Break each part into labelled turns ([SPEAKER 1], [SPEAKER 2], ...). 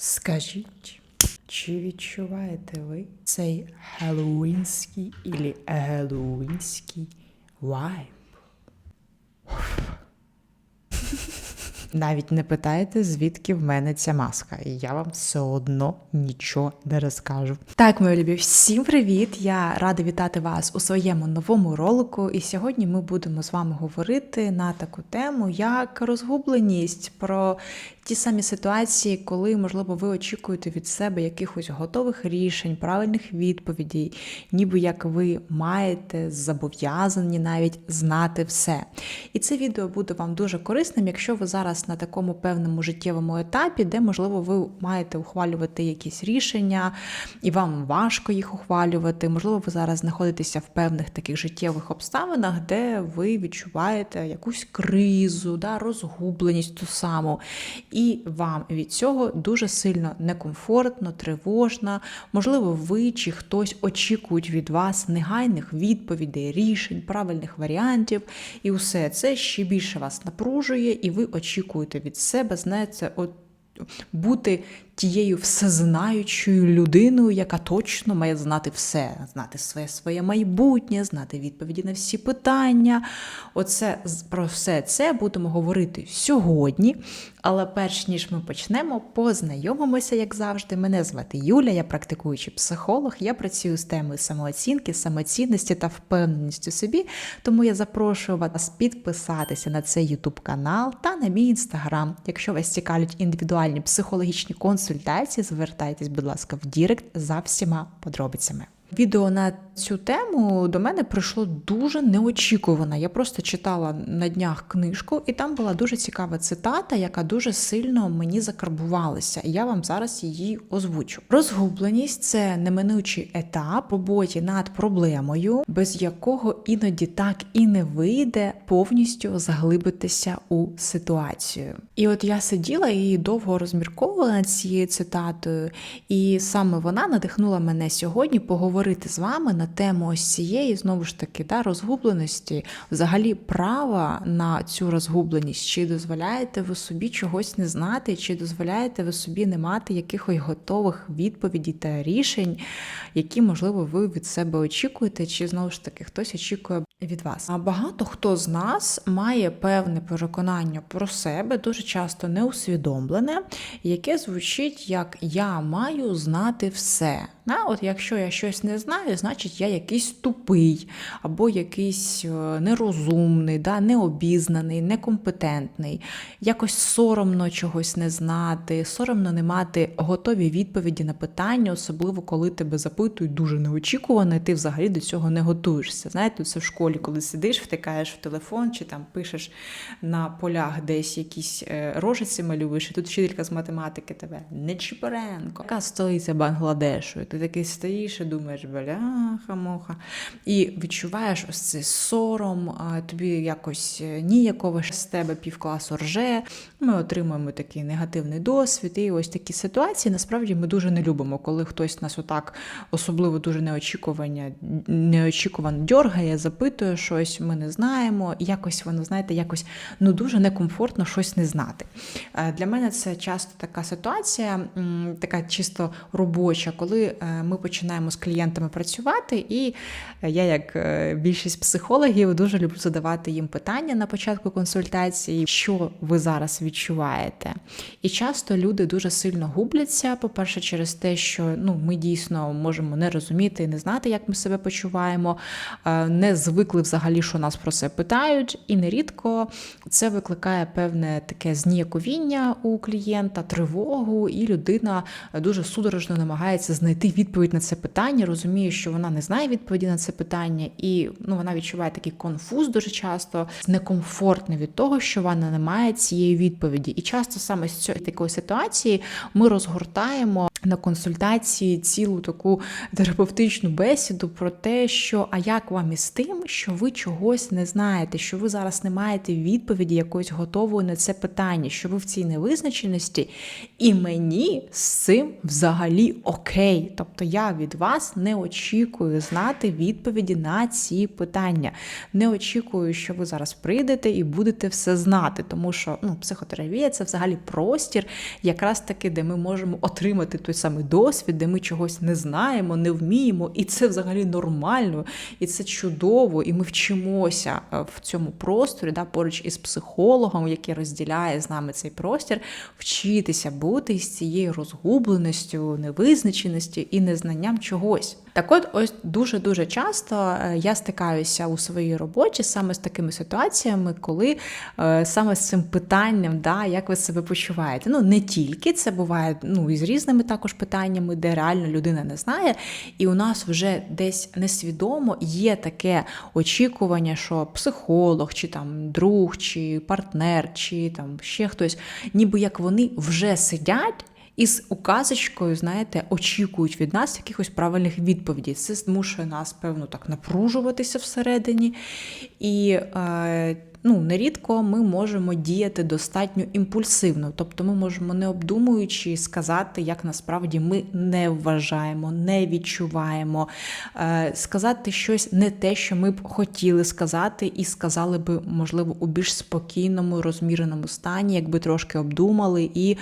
[SPEAKER 1] Скажіть, чи відчуваєте ви цей хеллоуінський ілі геловінський вайб? Навіть не питайте, звідки в мене ця маска, і я вам все одно нічого не розкажу. Так, мої любі, всім привіт! Я рада вітати вас у своєму новому ролику. І сьогодні ми будемо з вами говорити на таку тему, як розгубленість про ті самі ситуації, коли, можливо, ви очікуєте від себе якихось готових рішень, правильних відповідей, ніби як ви маєте зобов'язані навіть знати все. І це відео буде вам дуже корисним, якщо ви зараз на такому певному життєвому етапі, де, можливо, ви маєте ухвалювати якісь рішення, і вам важко їх ухвалювати. Можливо, ви зараз знаходитеся в певних таких життєвих обставинах, де ви відчуваєте якусь кризу, да, розгубленість ту саму. І вам від цього дуже сильно некомфортно, тривожно. Можливо, ви чи хтось очікують від вас негайних відповідей, рішень, правильних варіантів. І усе це ще більше вас напружує, і ви очікуєте від себе, знаєте, от. Бути тією всезнаючою людиною, яка точно має знати все, знати своє своє майбутнє, знати відповіді на всі питання. Оце про все це будемо говорити сьогодні. Але перш ніж ми почнемо, познайомимося, як завжди. Мене звати Юля, я практикуючий психолог. Я працюю з темою самооцінки, самоцінності та впевненості собі. Тому я запрошую вас підписатися на цей YouTube канал та на мій інстаграм. Якщо вас цікавлять індивідуальні психологічні консультації, звертайтесь, будь ласка, в Дірект за всіма подробицями. Відео на цю тему до мене прийшло дуже неочікувано. Я просто читала на днях книжку, і там була дуже цікава цитата, яка дуже сильно мені закарбувалася. Я вам зараз її озвучу. Розгубленість це неминучий етап роботі над проблемою, без якого іноді так і не вийде повністю заглибитися у ситуацію. І от я сиділа і довго розмірковувала над цією цитатою, і саме вона надихнула мене сьогодні поговорити з вами на тему ось цієї, знову ж таки, да, розгубленості, взагалі права на цю розгубленість, чи дозволяєте ви собі чогось не знати, чи дозволяєте ви собі не мати якихось готових відповідей та рішень, які, можливо, ви від себе очікуєте, чи знову ж таки хтось очікує від вас. А багато хто з нас має певне переконання про себе, дуже часто неусвідомлене, яке звучить як я маю знати все. На, от якщо я щось не знаю, значить я якийсь тупий, або якийсь е, нерозумний, да, необізнаний, некомпетентний, якось соромно чогось не знати, соромно не мати готові відповіді на питання, особливо коли тебе запитують дуже неочікувано, і ти взагалі до цього не готуєшся. Знаєте, це в школі, коли сидиш, втикаєш в телефон чи там пишеш на полях десь якісь е, рожиці малюєш, і тут вчителька з математики тебе Нечіпоренко, яка столиця Бангладешу. І ти такий стоїш і думаєш, бляха-муха. І відчуваєш ось цей сором, тобі якось ніяково з тебе півкласу рже. Ми отримуємо такий негативний досвід. І ось такі ситуації насправді ми дуже не любимо, коли хтось нас отак особливо дуже неочікування, неочікувано дьоргає, запитує щось, ми не знаємо. Якось воно, знаєте, якось ну дуже некомфортно щось не знати. Е, Для мене це часто така ситуація, така чисто робоча, коли е, ми починаємо з клієнтами працювати, і е, я, як е, більшість психологів, дуже люблю задавати їм питання на початку консультації, що ви зараз відчуваєте. І часто люди дуже сильно губляться, по-перше, через те, що ну, ми дійсно можемо не розуміти і не знати, як ми себе почуваємо, е, не звикли взагалі, що нас про це питають, і нерідко це викликає певне таке зніяковіння у клієнта, тривогу, і людина дуже судорожно намагається знайти відповідь на це питання, розуміє, що вона не знає відповіді на це питання, і ну, вона відчуває такий конфуз дуже часто, некомфортно від того, що вона не має цієї відповіді. І часто саме з цієї такої ситуації ми розгортаємо на консультації цілу таку терапевтичну бесіду про те, що а як вам із тим, що ви чогось не знаєте, що ви зараз не маєте відповіді якоїсь готової на це питання, що ви в цій невизначеності, і мені з цим взагалі окей. Тобто я від вас не не очікую знати відповіді на ці питання. Не очікую, що ви зараз прийдете і будете все знати, тому що ну, психотерапія це взагалі простір, якраз таки, де ми можемо отримати той самий досвід, де ми чогось не знаємо, не вміємо, і це взагалі нормально, і це чудово, і ми вчимося е, в цьому просторі, да, поруч із психологом, який розділяє з нами цей простір, вчитися бути з цією розгубленістю, невизначеністю і незнанням чогось. Так от, ось дуже дуже часто е, я стикаюся у своїй роботі саме з такими ситуаціями, коли е, саме з цим питанням, да, як ви себе почуваєте. Ну не тільки це буває ну і з різними також питаннями, де реально людина не знає, і у нас вже десь несвідомо є таке очікування, що психолог, чи там друг, чи партнер, чи там ще хтось, ніби як вони вже сидять. І з указочкою, знаєте, очікують від нас якихось правильних відповідей. Це змушує нас, певно, так напружуватися всередині. І е, ну, нерідко ми можемо діяти достатньо імпульсивно, тобто ми можемо не обдумуючи сказати, як насправді ми не вважаємо, не відчуваємо, е, сказати щось не те, що ми б хотіли сказати, і сказали би, можливо, у більш спокійному, розміреному стані, якби трошки обдумали і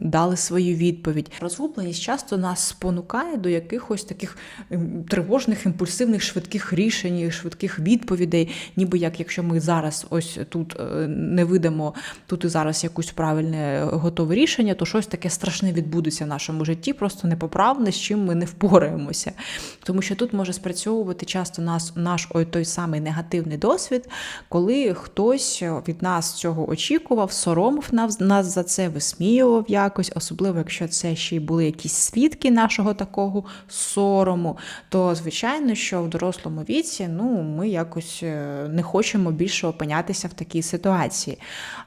[SPEAKER 1] дали свою відповідь. Розгубленість часто нас спонукає до якихось таких ем, тривожних, імпульсивних, швидких рішень, швидких відповідей, ніби як якщо ми зараз ось тут е, не видамо тут і зараз якусь правильне е, готове рішення, то щось таке страшне відбудеться в нашому житті, просто непоправне, з чим ми не впораємося. Тому що тут може спрацьовувати часто нас наш ой, той самий негативний досвід, коли хтось від нас цього очікував, соромив нас за це, висміював якось, особливо якщо це ще й були якісь свідки нашого такого сорому, то звичайно, що в дорослому віці ну, ми якось е, не хочемо більше опинятися в такій ситуації.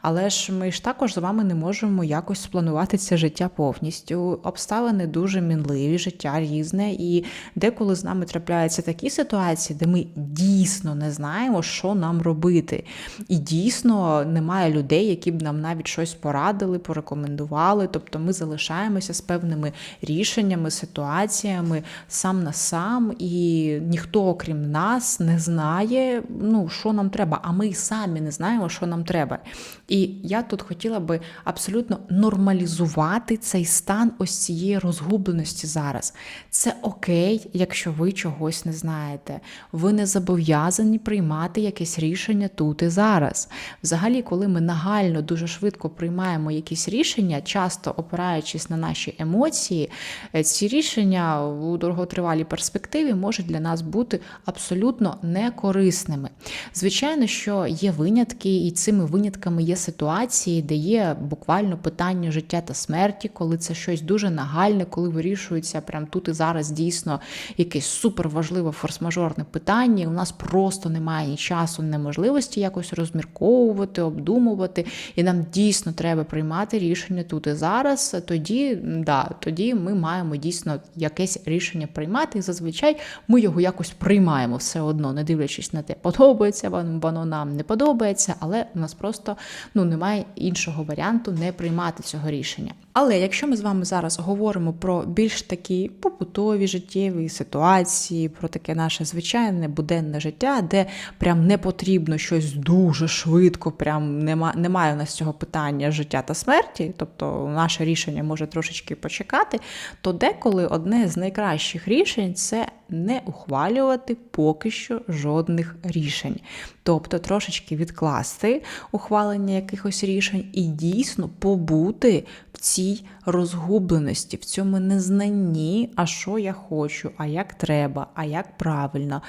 [SPEAKER 1] Але ж ми ж також з вами не можемо якось спланувати це життя повністю. Обставини дуже мінливі, життя різне, і деколи з нами трапляються такі ситуації, де ми дійсно не знаємо, що нам робити. І дійсно немає людей, які б нам навіть щось порадили, порекомендували. Тобто ми залишаємося з певними рішеннями, ситуаціями сам на сам, і ніхто, окрім нас, не знає, ну, що нам треба. А ми й самі не знаємо, що нам треба. І я тут хотіла би абсолютно нормалізувати цей стан ось цієї розгубленості зараз. Це окей, якщо ви чогось не знаєте. Ви не зобов'язані приймати якесь рішення тут і зараз. Взагалі, коли ми нагально дуже швидко приймаємо якісь рішення, часто опираючись на наші емоції, е, ці рішення у довготривалій перспективі можуть для нас бути абсолютно некорисними. Звичайно, що є винятки, і цими винятками є ситуації, де є буквально питання життя та смерті, коли це щось дуже нагальне, коли вирішується прямо тут і зараз дійсно якесь суперважливе форс-мажорне питання. і У нас просто немає ні часу, ні можливості якось розмірковувати, обдумувати, і нам дійсно треба приймати рішення тут і зараз. Тоді да, тоді ми маємо дійсно якесь рішення приймати, і зазвичай ми його якось приймаємо все одно, не дивлячись на те, подобається воно нам, не подобається, але у нас просто ну немає іншого варіанту не приймати цього рішення. Але якщо ми з вами зараз говоримо про більш такі побутові життєві ситуації, про таке наше звичайне буденне життя, де прям не потрібно щось дуже швидко, прям нема, немає у нас цього питання життя та смерті, тобто наше рішення може трошечки почекати, то деколи одне з найкращих рішень це не ухвалювати поки що жодних рішень. Тобто трошечки відкласти ухвалення якихось рішень і дійсно побути в цій розгубленості, в цьому незнанні, а що я хочу, а як треба, а як правильно.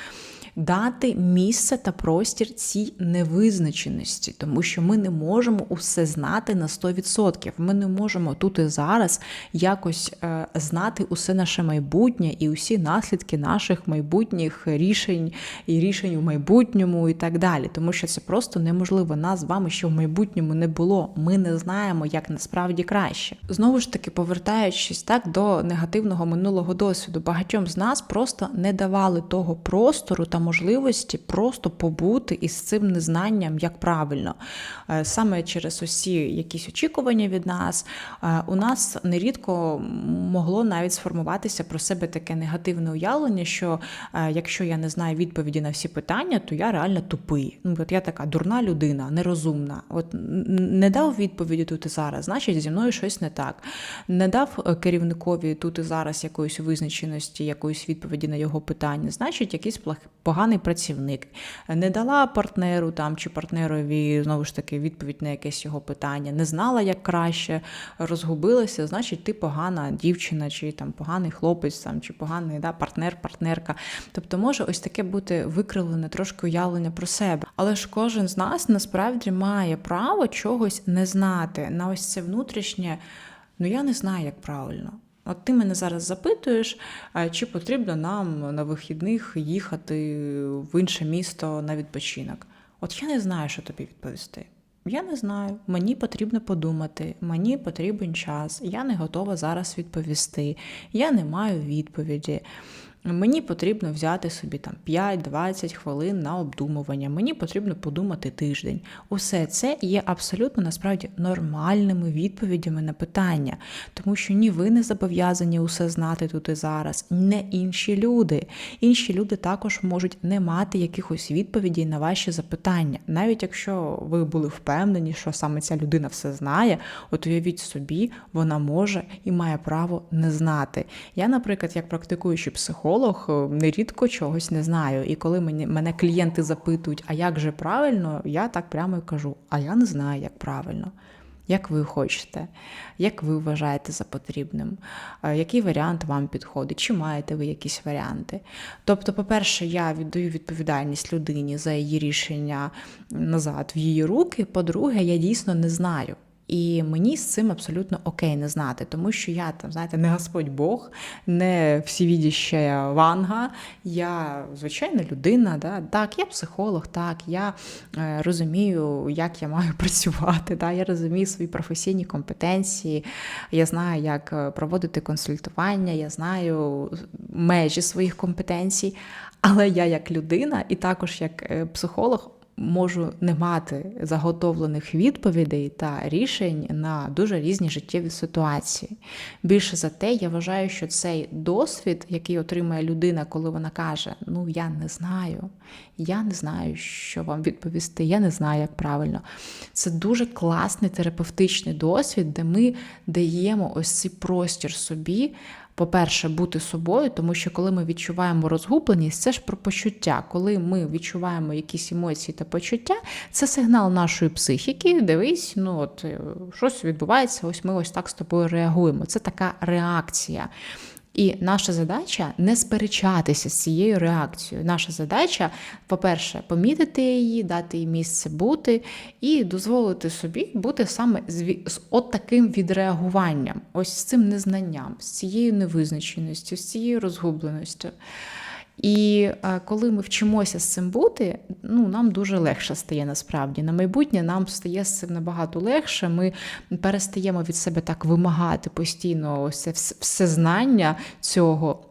[SPEAKER 1] Дати місце та простір цій невизначеності, тому що ми не можемо усе знати на 100%. Ми не можемо тут і зараз якось е, знати усе наше майбутнє і усі наслідки наших майбутніх рішень і рішень у майбутньому і так далі. Тому що це просто неможливо. Нас з вами ще в майбутньому не було. Ми не знаємо, як насправді краще. Знову ж таки, повертаючись так до негативного минулого досвіду, багатьом з нас просто не давали того простору та можливості просто побути із цим незнанням, як правильно. Е, Саме через усі якісь очікування від нас, е, у нас нерідко могло навіть сформуватися про себе таке негативне уявлення, що е, якщо я не знаю відповіді на всі питання, то я реально тупий. Ну, от я така дурна людина, нерозумна. От не дав відповіді тут і зараз, значить зі мною щось не так. Не дав е, керівникові тут і зараз якоїсь визначеності, якоїсь відповіді на його питання, значить, якийсь поганий працівник. Не дала партнеру там чи партнерові знову ж таки відповідь на якесь його питання, не знала, як краще, розгубилася, значить, ти погана дівчина, чи там поганий хлопець, там, чи поганий да, партнер, партнерка. Тобто може ось таке бути викривлене трошки уявлення про себе. Але ж кожен з нас насправді має право чогось не знати на ось це внутрішнє. Ну я не знаю, як правильно. От ти мене зараз запитуєш, чи потрібно нам на вихідних їхати в інше місто на відпочинок. От я не знаю, що тобі відповісти. Я не знаю. Мені потрібно подумати, мені потрібен час. Я не готова зараз відповісти. Я не маю відповіді. Мені потрібно взяти собі там 5-20 хвилин на обдумування. Мені потрібно подумати тиждень. Усе це є абсолютно насправді нормальними відповідями на питання, тому що ні ви не зобов'язані усе знати тут і зараз, не інші люди. Інші люди також можуть не мати якихось відповідей на ваші запитання, навіть якщо ви були впевнені, що саме ця людина все знає, от уявіть собі, вона може і має право не знати. Я, наприклад, як практикуючий психолог, нерідко чогось не знаю. І коли мені мене клієнти запитують, а як же правильно, я так прямо і кажу: а я не знаю, як правильно. Як ви хочете, як ви вважаєте за потрібним, Е, який варіант вам підходить, чи маєте ви якісь варіанти? Тобто, по-перше, я віддаю відповідальність людині за її рішення назад в її руки. По-друге, я дійсно не знаю. І мені з цим абсолютно окей не знати, тому що я там, знаєте, не Господь Бог, не всевідіща Ванга, я звичайна людина. Да? Так, я психолог, так, я е, розумію, як я маю працювати, да? я розумію свої професійні компетенції, я знаю, як е, проводити консультування, я знаю межі своїх компетенцій, але я як людина і також як е, психолог можу не мати заготовлених відповідей та рішень на дуже різні життєві ситуації. Більше за те, я вважаю, що цей досвід, який отримує людина, коли вона каже: Ну, я не знаю, я не знаю, що вам відповісти, я не знаю, як правильно. Це дуже класний терапевтичний досвід, де ми даємо ось цей простір собі. По-перше, бути собою, тому що коли ми відчуваємо розгубленість, це ж про почуття. Коли ми відчуваємо якісь емоції та почуття, це сигнал нашої психіки. Дивись, ну от е, щось відбувається, ось ми ось так з тобою реагуємо. Це така реакція. І наша задача не сперечатися з цією реакцією. Наша задача, по-перше, помітити її, дати їй місце бути і дозволити собі бути саме з, от таким відреагуванням, ось з цим незнанням, з цією невизначеністю, з цією розгубленістю. І е, коли ми вчимося з цим бути, ну нам дуже легше стає насправді. На майбутнє нам стає з цим набагато легше. Ми перестаємо від себе так вимагати постійно ось це вс- всезнання цього.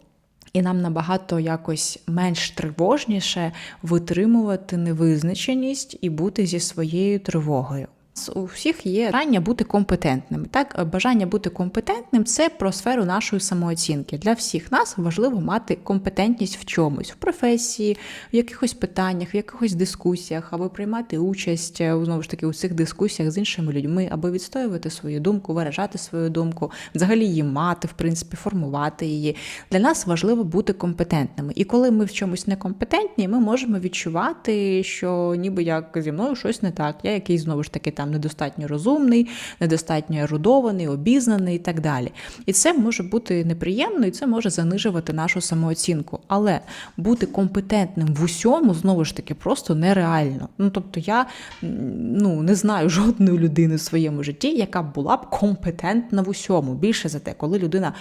[SPEAKER 1] І нам набагато якось менш тривожніше витримувати невизначеність і бути зі своєю тривогою. У всіх є бажання бути компетентними. Так, бажання бути компетентним це про сферу нашої самооцінки. Для всіх нас важливо мати компетентність в чомусь, в професії, в якихось питаннях, в якихось дискусіях, або приймати участь е, знову ж таки у цих дискусіях з іншими людьми, або відстоювати свою думку, виражати свою думку, взагалі її мати, в принципі, формувати її. Для нас важливо бути компетентними. І коли ми в чомусь некомпетентні, ми можемо відчувати, що ніби як зі мною щось не так. Я якийсь знову ж таки там недостатньо розумний, недостатньо ерудований, обізнаний і так далі. І це може бути неприємно, і це може занижувати нашу самооцінку. Але бути компетентним в усьому знову ж таки просто нереально. Ну тобто, я ну не знаю жодної людини в своєму житті, яка була б компетентна в усьому. Більше за те, коли людина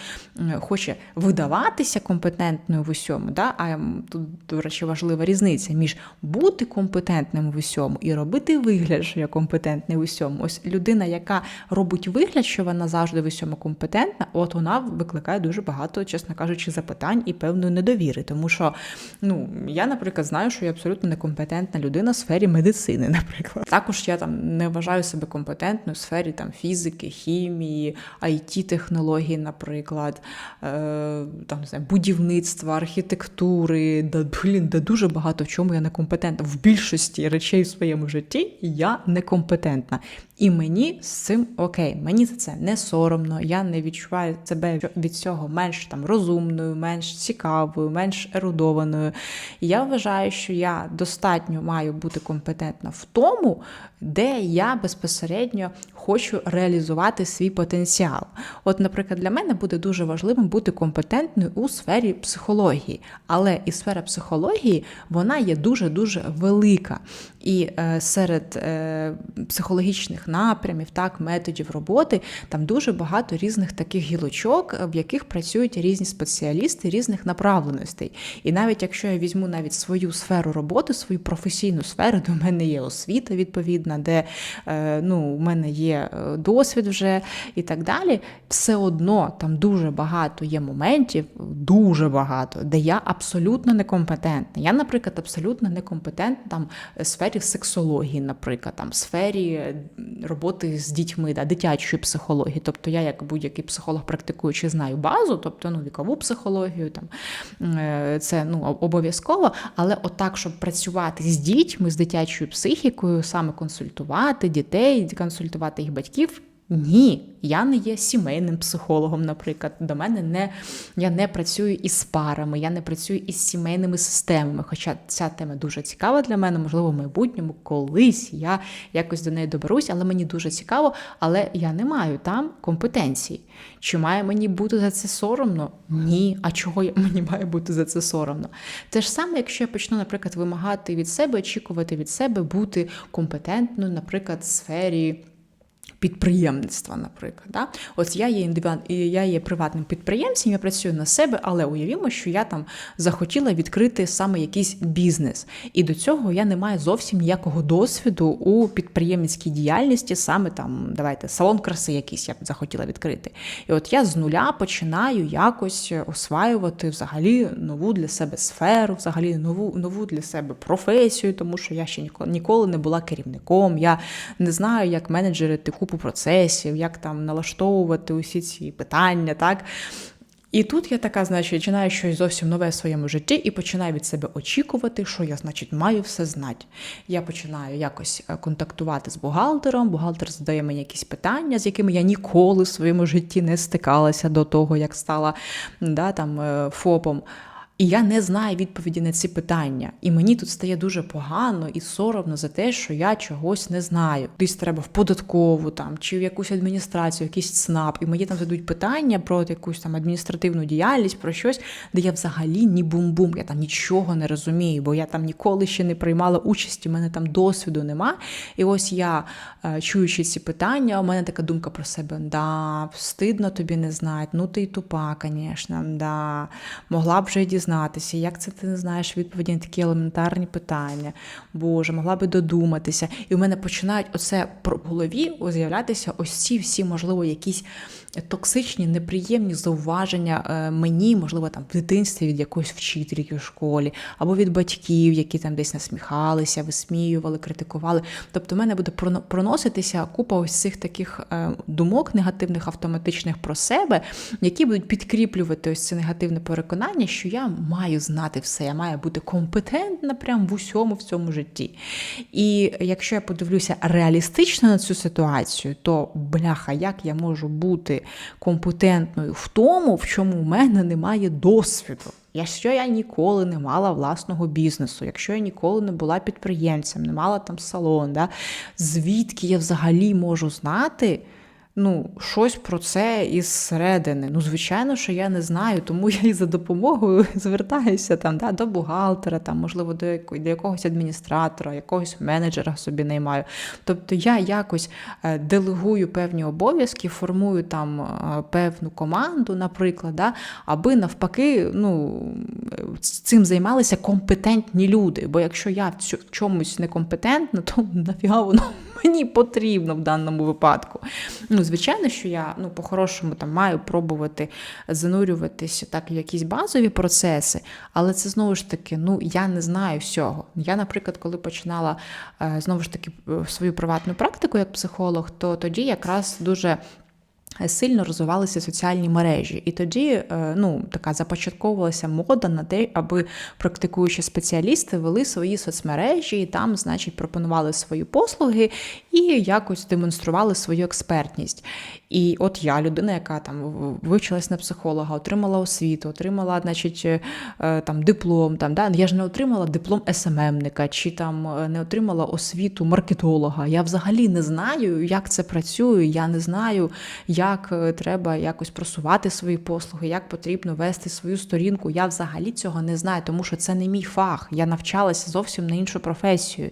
[SPEAKER 1] хоче видаватися компетентною в усьому, да, а тут, до речі, важлива різниця між бути компетентним в усьому і робити вигляд, що я компетентний в в усьому. Ось людина, яка робить вигляд, що вона завжди в усьому компетентна, от вона викликає дуже багато, чесно кажучи, запитань і певної недовіри. Тому що ну я, наприклад, знаю, що я абсолютно некомпетентна людина в сфері медицини, наприклад. Також я там не вважаю себе компетентною в сфері там фізики, хімії, it технологій, наприклад, е, там не знаю, будівництва, архітектури, да блін, да дуже багато в чому я некомпетентна. В більшості речей в своєму житті я некомпетентна. 先輩。І мені з цим окей, мені за це не соромно, я не відчуваю себе від цього менш там розумною, менш цікавою, менш ерудованою. Я вважаю, що я достатньо маю бути компетентна в тому, де я безпосередньо хочу реалізувати свій потенціал. От, наприклад, для мене буде дуже важливим бути компетентною у сфері психології, але і сфера психології вона є дуже дуже велика. І е, серед е, психологічних напрямів, так, методів роботи, там дуже багато різних таких гілочок, в яких працюють різні спеціалісти різних направленостей. І навіть якщо я візьму навіть свою сферу роботи, свою професійну сферу, в мене є освіта відповідна, де е, ну, у мене є е, досвід вже і так далі, все одно там дуже багато є моментів, дуже багато, де я абсолютно некомпетентна. Я, наприклад, абсолютно некомпетентна там в сфері сексології, наприклад, там в сфері роботи з дітьми, да, дитячої психології. Тобто я, як будь-який психолог, практикуючи, знаю базу, тобто ну, вікову психологію, там е, це ну, обов'язково. Але отак, щоб працювати з дітьми, з дитячою психікою, саме консультувати дітей, консультувати їх батьків. Ні, я не є сімейним психологом, наприклад. До мене не я не працюю із парами, я не працюю із сімейними системами. Хоча ця тема дуже цікава для мене, можливо, в майбутньому колись я якось до неї доберусь, але мені дуже цікаво, але я не маю там компетенції. Чи має мені бути за це соромно? Ні. А чого мені має бути за це соромно? Те ж саме, якщо я почну, наприклад, вимагати від себе, очікувати від себе бути компетентною, наприклад, в сфері підприємництва, наприклад. Да? Ось я є індивіду... я є приватним підприємцем, я працюю на себе, але уявімо, що я там захотіла відкрити саме якийсь бізнес. І до цього я не маю зовсім ніякого досвіду у підприємницькій діяльності, саме там, давайте, салон краси якийсь я б захотіла відкрити. І от я з нуля починаю якось осваювати взагалі нову для себе сферу, взагалі нову нову для себе професію, тому що я ще ніколи не була керівником, я не знаю, як менеджерити купу процесів, як там налаштовувати усі ці питання, так. І тут я така, значить, починаю щось зовсім нове в своєму житті і починаю від себе очікувати, що я, значить, маю все знати. Я починаю якось е, контактувати з бухгалтером. Бухгалтер задає мені якісь питання, з якими я ніколи в своєму житті не стикалася до того, як стала да, там, е, ФОПом. І я не знаю відповіді на ці питання. І мені тут стає дуже погано і соромно за те, що я чогось не знаю. Десь треба в податкову там чи в якусь адміністрацію, якийсь ЦНАП, і мені там задають питання про якусь там адміністративну діяльність, про щось, де я взагалі ні бум-бум, я там нічого не розумію, бо я там ніколи ще не приймала участі, у мене там досвіду нема. І ось я, е, чуючи ці питання, у мене така думка про себе: да, стидно тобі не знати, ну ти й тупа, звісно, да, могла б вже дізнатися дізнатися, як це ти не знаєш відповіді на такі елементарні питання. Боже, могла би додуматися. І у мене починають оце в голові з'являтися ось ці всі, можливо, якісь токсичні, неприємні зауваження е, мені, можливо, там в дитинстві від якоїсь вчительки в школі, або від батьків, які там десь насміхалися, висміювали, критикували. Тобто, в мене буде проноситися купа ось цих таких е, думок негативних, автоматичних про себе, які будуть підкріплювати ось це негативне переконання, що я маю знати все, я маю бути компетентна прям в усьому в цьому житті. І якщо я подивлюся реалістично на цю ситуацію, то бляха, як я можу бути компетентною в тому, в чому в мене немає досвіду. Якщо я ніколи не мала власного бізнесу, якщо я ніколи не була підприємцем, не мала там салон, да, звідки я взагалі можу знати? Ну, щось про це із середини. Ну, звичайно, що я не знаю, тому я і за допомогою звертаюся там, да, до бухгалтера, там, можливо, до, якогось адміністратора, якогось менеджера собі наймаю. Тобто я якось е, делегую певні обов'язки, формую там е, певну команду, наприклад, да, аби навпаки ну, цим займалися компетентні люди. Бо якщо я в чомусь некомпетентна, то нафіга воно мені потрібно в даному випадку. Ну, звичайно, що я ну, по-хорошому там маю пробувати занурюватися так в якісь базові процеси, але це знову ж таки, ну я не знаю всього. Я, наприклад, коли починала е, знову ж таки свою приватну практику як психолог, то тоді якраз дуже Сильно розвивалися соціальні мережі, і тоді е, ну, така започатковувалася мода на те, аби практикуючі спеціалісти вели свої соцмережі і там, значить, пропонували свої послуги і якось демонстрували свою експертність. І от я, людина, яка там вивчилась на психолога, отримала освіту, отримала, значить, е, там диплом. Там, да? Я ж не отримала диплом СММника чи там е, не отримала освіту маркетолога. Я взагалі не знаю, як це працює. Я не знаю, як е, треба якось просувати свої послуги, як потрібно вести свою сторінку. Я взагалі цього не знаю, тому що це не мій фах. Я навчалася зовсім на іншу професію.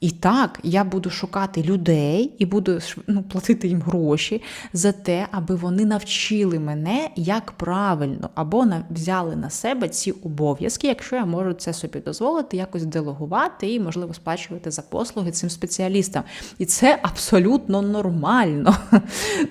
[SPEAKER 1] І так, я буду шукати людей і буду ну, платити їм гроші за те, аби вони навчили мене, як правильно, або взяли на себе ці обов'язки, якщо я можу це собі дозволити, якось делегувати і, можливо, сплачувати за послуги цим спеціалістам. І це абсолютно нормально.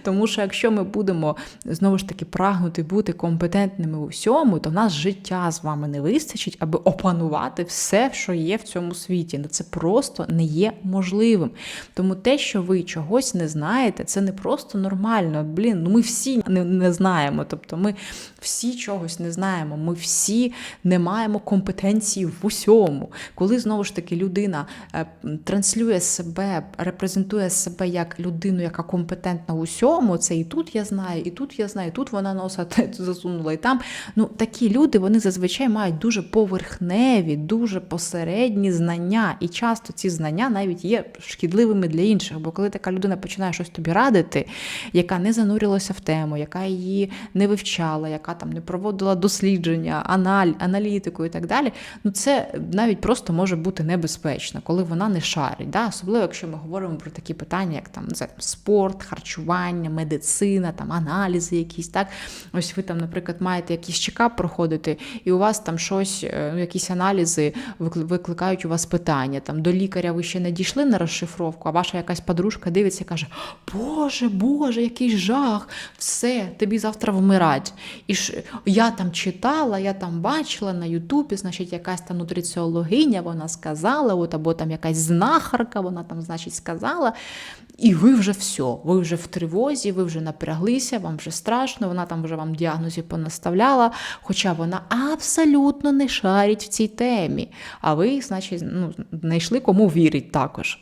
[SPEAKER 1] Тому що якщо ми будемо знову ж таки прагнути бути компетентними у всьому, то в нас життя з вами не вистачить, аби опанувати все, що є в цьому світі. Це просто не є можливим. Тому те, що ви чогось не знаєте, це не просто нормально. Блін, ну ми всі не, не знаємо. Тобто ми всі чогось не знаємо, ми всі не маємо компетенції в усьому. Коли знову ж таки людина е, транслює себе, репрезентує себе як людину, яка компетентна в усьому, це і тут я знаю, і тут я знаю, і тут вона носа засунула, і там. Ну, Такі люди вони зазвичай мають дуже поверхневі, дуже посередні знання. І часто ці знання навіть є шкідливими для інших. Бо коли така людина починає щось тобі радити, яка не занурилася в тему, яка її не вивчала, яка там не проводила дослідження, аналь, аналітику і так далі, ну це навіть просто може бути небезпечно, коли вона не шарить. Да? Особливо, якщо ми говоримо про такі питання, як там це, спорт, харчування, медицина, там аналізи якісь. так. Ось ви там, наприклад, маєте якийсь чекап проходити, і у вас там щось, е, ну, якісь аналізи викликають у вас питання. Там До лікаря ви ще не дійшли на розшифровку, а ваша якась подружка дивиться і каже: Боже, Боже, який жах! Все, тобі завтра вмирать. І ж я там читала, я там бачила на Ютубі, значить, якась там нутриціологиня, вона сказала, от або там якась знахарка, вона там, значить, сказала. І ви вже все, ви вже в тривозі, ви вже напряглися, вам вже страшно, вона там вже вам діагнозів понаставляла, хоча вона абсолютно не шарить в цій темі. А ви, значить, ну, знайшли кому вірить також.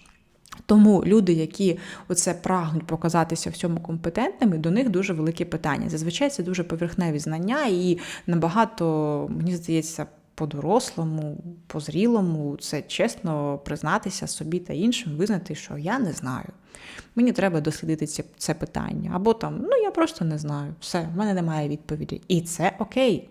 [SPEAKER 1] Тому люди, які оце прагнуть показатися в цьому компетентними, до них дуже велике питання. Зазвичай це дуже поверхневі знання, і набагато, мені здається, по-дорослому, по-зрілому, це чесно признатися собі та іншим, визнати, що я не знаю. Мені треба дослідити це, це питання. Або там, ну я просто не знаю. Все, в мене немає відповіді. І це окей.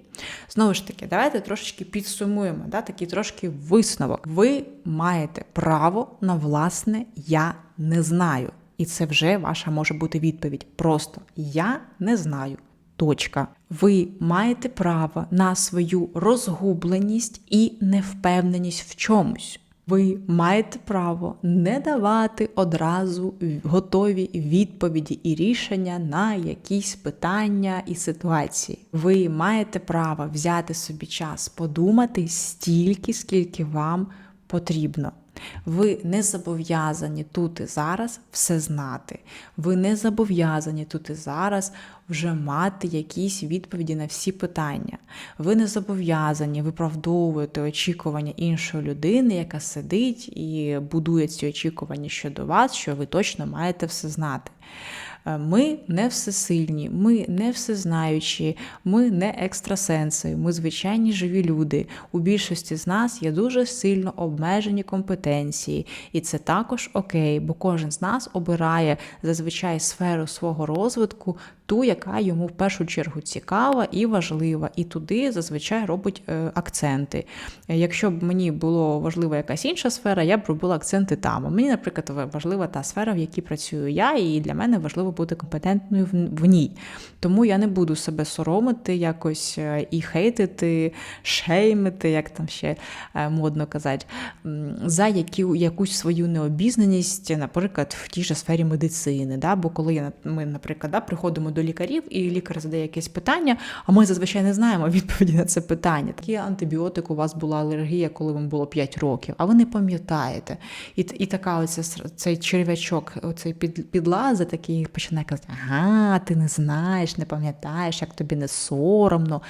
[SPEAKER 1] Знову ж таки, давайте трошечки підсумуємо, да, такий трошки висновок. Ви маєте право на власне я не знаю. І це вже ваша може бути відповідь. Просто я не знаю. Точка. Ви маєте право на свою розгубленість і невпевненість в чомусь. Ви маєте право не давати одразу готові відповіді і рішення на якісь питання і ситуації. Ви маєте право взяти собі час подумати стільки, скільки вам потрібно. Ви не зобов'язані тут і зараз все знати. Ви не зобов'язані тут і зараз вже мати якісь відповіді на всі питання. Ви не зобов'язані виправдовувати очікування іншої людини, яка сидить і будує ці очікування щодо вас, що ви точно маєте все знати. Е, ми не всесильні, ми не всезнаючі, ми не екстрасенси, ми звичайні живі люди. У більшості з нас є дуже сильно обмежені компетенції, і це також окей, бо кожен з нас обирає зазвичай сферу свого розвитку ту, яка йому в першу чергу цікава і важлива, і туди зазвичай робить е, акценти. Якщо б мені було важлива якась інша сфера, я б робила акценти там. Мені, наприклад, важлива та сфера, в якій працюю я, і для мене важливо бути компетентною в, ній. Тому я не буду себе соромити якось е, і хейтити, шеймити, як там ще е, модно казати, за які, якусь свою необізнаність, наприклад, в тій же сфері медицини. Да? Бо коли ми, наприклад, да, приходимо до лікарів, і лікар задає якесь питання, а ми зазвичай не знаємо відповіді на це питання. Такий антибіотик, у вас була алергія, коли вам було 5 років, а ви не пам'ятаєте. І, і така оця, цей черв'ячок, оцей під, підлазить, такий починає казати, ага, ти не знаєш, не пам'ятаєш, як тобі не соромно.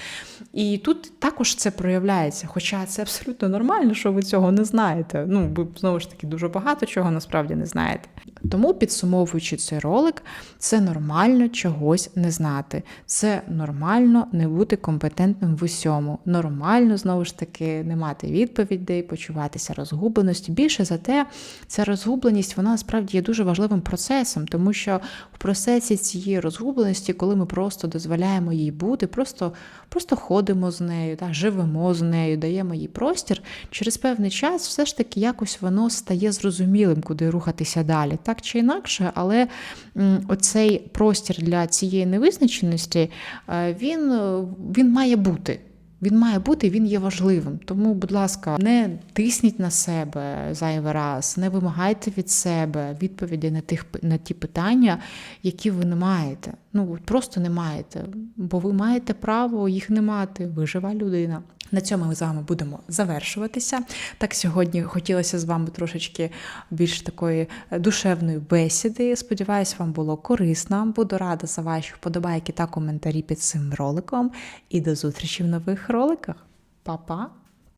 [SPEAKER 1] І тут також це проявляється, хоча це абсолютно нормально, що ви цього не знаєте. Ну, ви знову ж таки дуже багато чого насправді не знаєте. Тому, підсумовуючи цей ролик, це нормально чогось не знати. Це нормально не бути компетентним в усьому. Нормально, знову ж таки, не мати відповідей, почуватися розгубленості. Більше за те, ця розгубленість вона насправді є дуже важливим процесом, тому що в процесі цієї розгубленості, коли ми просто дозволяємо їй бути, просто, просто ходимо з нею, так, живемо з нею, даємо їй простір, через певний час все ж таки якось воно стає зрозумілим, куди рухатися далі, так чи інакше, але оцей простір для цієї невизначеності, е, він, е, він має бути. Він має бути, він є важливим. Тому, будь ласка, не тисніть на себе зайвий раз, не вимагайте від себе відповіді на тих на ті питання, які ви не маєте. Ну просто не маєте, бо ви маєте право їх не мати. Ви жива людина. На цьому ми з вами будемо завершуватися. Так сьогодні хотілося з вами трошечки більш такої душевної бесіди. Сподіваюсь, вам було корисно. Буду рада за ваші вподобайки та коментарі під цим роликом. І до зустрічі в нових роликах. Па-па!